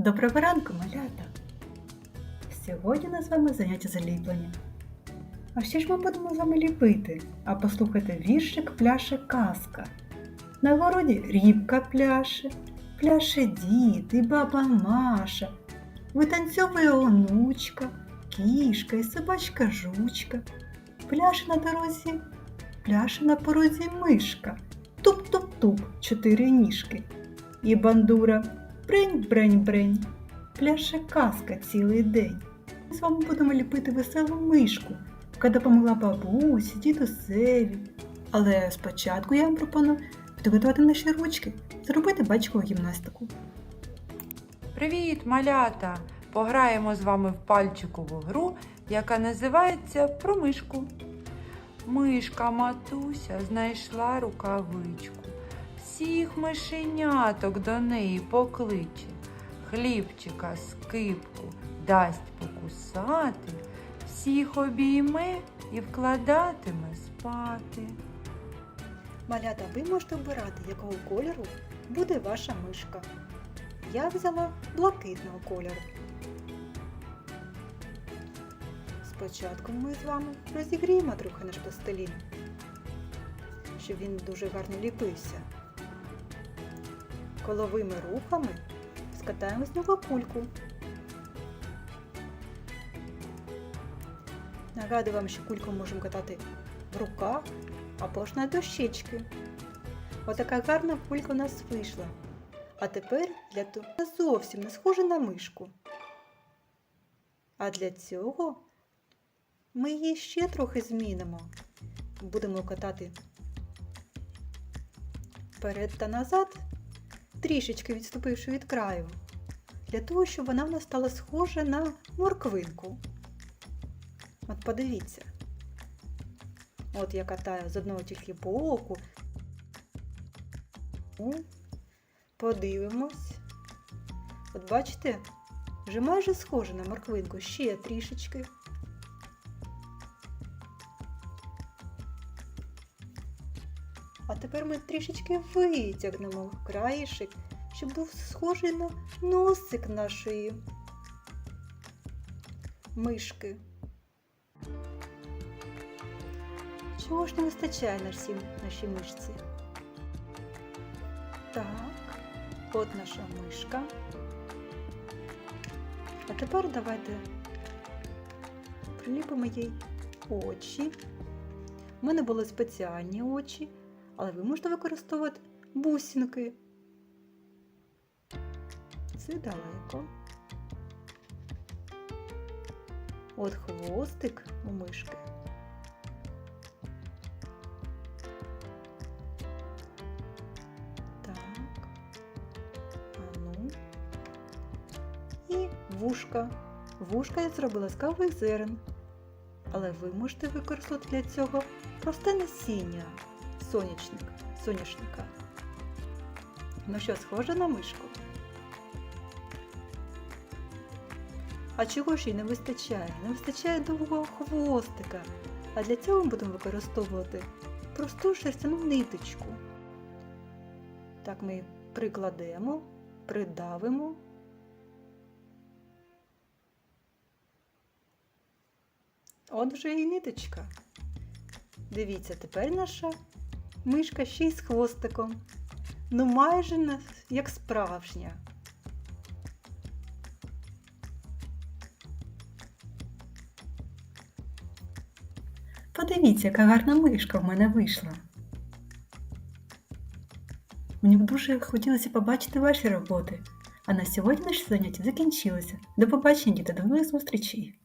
Доброго ранку, малята! Сьогодні у нас з вами заняття заліплення. А що ж ми будемо з вами ліпити? А послухайте віршик пляше казка. На городі рібка пляше, пляше дід і баба Маша. Витанцьовує онучка, кішка і собачка жучка. Пляше на дорозі, пляше на порозі мишка. Туп-туп-туп, чотири ніжки. І бандура брень брень брень. Пляше казка цілий день. Ми з вами будемо ліпити веселу мишку, яка допомогла бабусі, дідусеві. Але спочатку я вам пропоную підготувати наші ручки, зробити бачкову гімнастику. Привіт, малята! Пограємо з вами в пальчикову гру, яка називається Про мишку. Мишка матуся знайшла рукавичку. Всіх мишеняток до неї покличе. Хлібчика скипку дасть покусати, всіх обійме і вкладатиме спати. Малята, ви можете обирати, якого кольору буде ваша мишка. Я взяла блакитного кольору. Спочатку ми з вами розігріємо трохи наш пластилін, щоб він дуже гарно ліпився. Коловими рухами скатаємо з нього кульку. Нагадую вам, що кульку можемо катати в руках або ж на дощечки. Отака гарна кулька у нас вийшла. А тепер для того зовсім не схожа на мишку. А для цього ми її ще трохи змінимо. Будемо катати вперед та назад, трішечки відступивши від краю, для того, щоб вона в нас стала схожа на морквинку. От подивіться. От я катаю з одного тільки боку. Подивимось. От бачите, вже майже схоже на морквинку, ще трішечки. А тепер ми трішечки витягнемо краєшик, щоб був схожий на носик нашої мишки. Чого ж не вистачає нашій, нашій мишці? Так, от наша мишка. А тепер давайте приліпимо їй очі. У мене були спеціальні очі, але ви можете використовувати бусинки. Це далеко. От хвостик у мишки. Так. А ну. І вушка. Вушка я зробила з кавових зерен. Але ви можете використати для цього просте насіння сонячник, соняшника. Ну що, схоже на мишку? А чого ж їй не вистачає? Не вистачає довгого хвостика. А для цього ми будемо використовувати просту шерстяну ниточку. Так ми прикладемо, придавимо. От вже і ниточка. Дивіться, тепер наша мишка ще й з хвостиком. Ну майже на- як справжня. Подивіться, яка гарна мишка в мене вийшла. Мені б дуже хотілося побачити ваші роботи. А на сьогодні наше заняття закінчилося. До побачення, діти, до нових зустрічей!